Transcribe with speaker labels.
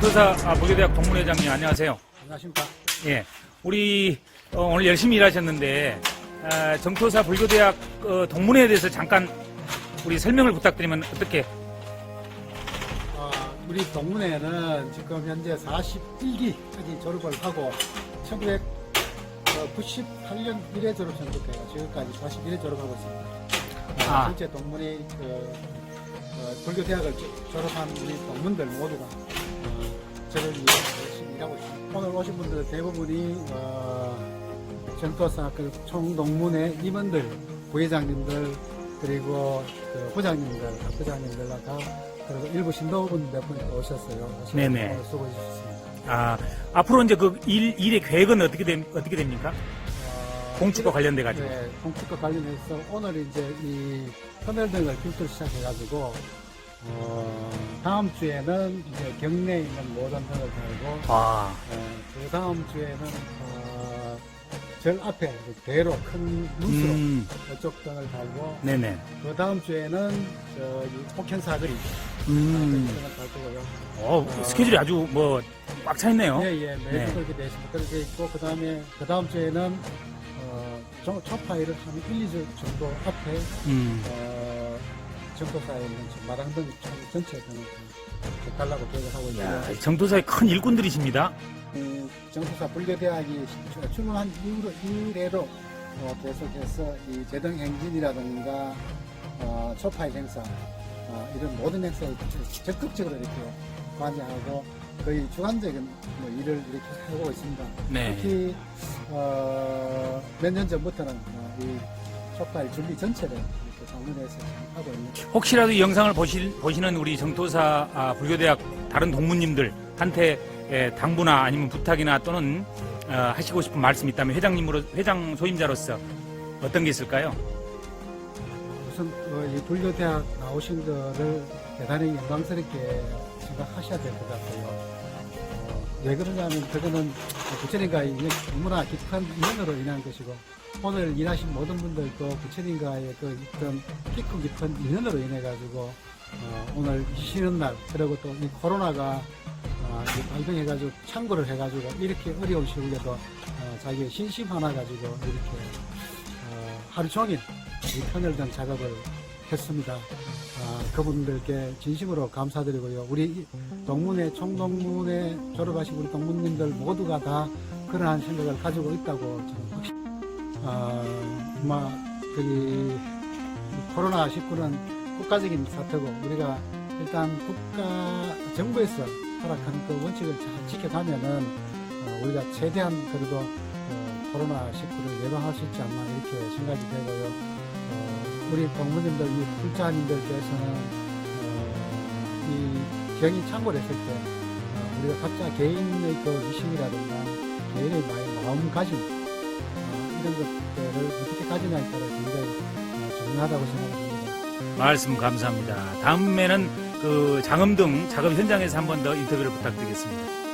Speaker 1: 정토사 아, 무교대학 동문회장님 안녕하세요.
Speaker 2: 안녕하십니까.
Speaker 1: 예, 우리 어, 오늘 열심히 일하셨는데 아, 정토사 불교대학 어, 동문회에 대해서 잠깐 우리 설명을 부탁드리면 어떻게?
Speaker 2: 어, 우리 동문회는 지금 현재 41기까지 졸업을 하고 1998년 1회 졸업 전부터요. 지금까지 41회 졸업하고 있습니다. 어,
Speaker 1: 아.
Speaker 2: 전체 동문회 그, 어, 불교대학을 조- 졸업한 우리 동문들 모두가 어, 저를 위해 열심히 일하고 있습니다. 오늘 오신 분들 대부분이 어, 그 총동문회 임원들, 부회장님들 그리고 그 부장님들, 각 부장님들 다 그리고 일부 신도분 몇 분 오셨어요.
Speaker 1: 네네.
Speaker 2: 오늘 수고해 주셨습니다.
Speaker 1: 아, 앞으로 이제 그 일, 일의 계획은 어떻게, 됨, 어떻게 됩니까?
Speaker 2: 어,
Speaker 1: 공축과 관련돼 가지고.
Speaker 2: 네, 공축과 관련해서 오늘 이제 이 터널 등을 필터를 시작해가지고 어, 다음 주에는 이제 경내에 있는 모든 등을 달고
Speaker 1: 아,
Speaker 2: 어, 그 다음 주에는 어, 절 앞에 그 대로 큰 문수로
Speaker 1: 음,
Speaker 2: 이쪽 등을 달고
Speaker 1: 네네.
Speaker 2: 그 다음 주에는 저기 혹현 사거리
Speaker 1: 음,
Speaker 2: 등을 달 거고요.
Speaker 1: 어, 스케줄이 아주 뭐 꽉 차 있네요.
Speaker 2: 예예 매주
Speaker 1: 네.
Speaker 2: 그렇게 돼 있습니다. 그렇게 있고 그 다음에 그 다음 주에는 어, 초- 초파일을 한 1, 2주 정도 앞에
Speaker 1: 음,
Speaker 2: 어, 정도사에 있는 저 마당등 총 전체 등을 좀 달라고 계획을 하고 있고요.
Speaker 1: 야, 정토사의 큰 일꾼들이십니다.
Speaker 2: 음, 정도사 불교대학이 출- 출범한 이후로 이래로 어, 계속해서 이 제등 행진이라든가 어, 초파일 행사 어, 이런 모든 행사에 적극적으로 이렇게 관여하고 거의 주관적인 뭐 일을 이렇게 하고 있습니다.
Speaker 1: 네.
Speaker 2: 특히 어, 몇 년 전부터는 어, 이 초파일 준비 전체를 이렇게 방문해서 하고 있는
Speaker 1: 혹시라도 이 영상을 보실, 보시 는 우리 정토사 아, 불교대학 다른 동문님들한테 예, 당부나 아니면 부탁이나 또는 어, 하시고 싶은 말씀이 있다면 회장님으로 회장 소임자로서 어떤 게 있을까요?
Speaker 2: 우선 어, 이 불교대학 나오신 거를 대단히 영광스럽게 생각하셔야 될 것 같고요. 어, 왜 그러냐면 그거는 부처님과의 너무나 깊은 인연으로 인한 것이고 오늘 일하신 모든 분들도 부처님과의 그 있던 깊고 깊은 인연으로 인해 가지고 어, 오늘 쉬는 날 그리고 또 이 코로나가 어, 이 발병해가지고 창구를 해가지고 이렇게 어려운 시국에도 어, 자기의 신심 하나 가지고 이렇게 어, 하루 종일 이 터널등 작업을 했습니다. 아, 그분들께 진심으로 감사드리고요. 우리 이 동문회, 총동문회 졸업하신 우리 동문님들 모두가 다 그러한 생각을 가지고 있다고 저는 확신. 아, 아마 저기 코로나 19는 국가적인 사태고 우리가 일단 국가 정부에서 허락한 그 원칙을 잘 지켜가면은 어, 우리가 최대한 그래도 어, 코로나 19를 예방할 수 있지 않나 이렇게 생각이 되고요. 어, 우리 동무님들, 이 불자님들께서는 어, 이 병이 창궐했을 때 어, 우리가 각자 개인의 그 의식이라든가 개인의 마- 마음가짐 어, 이런 것들을 어떻게 가지냐에 따라 굉장히 어, 중요하다고 생각합니다.
Speaker 1: 말씀 감사합니다. 다음에는 그 장음 등 작업 현장에서 한 번 더 인터뷰를 부탁드리겠습니다.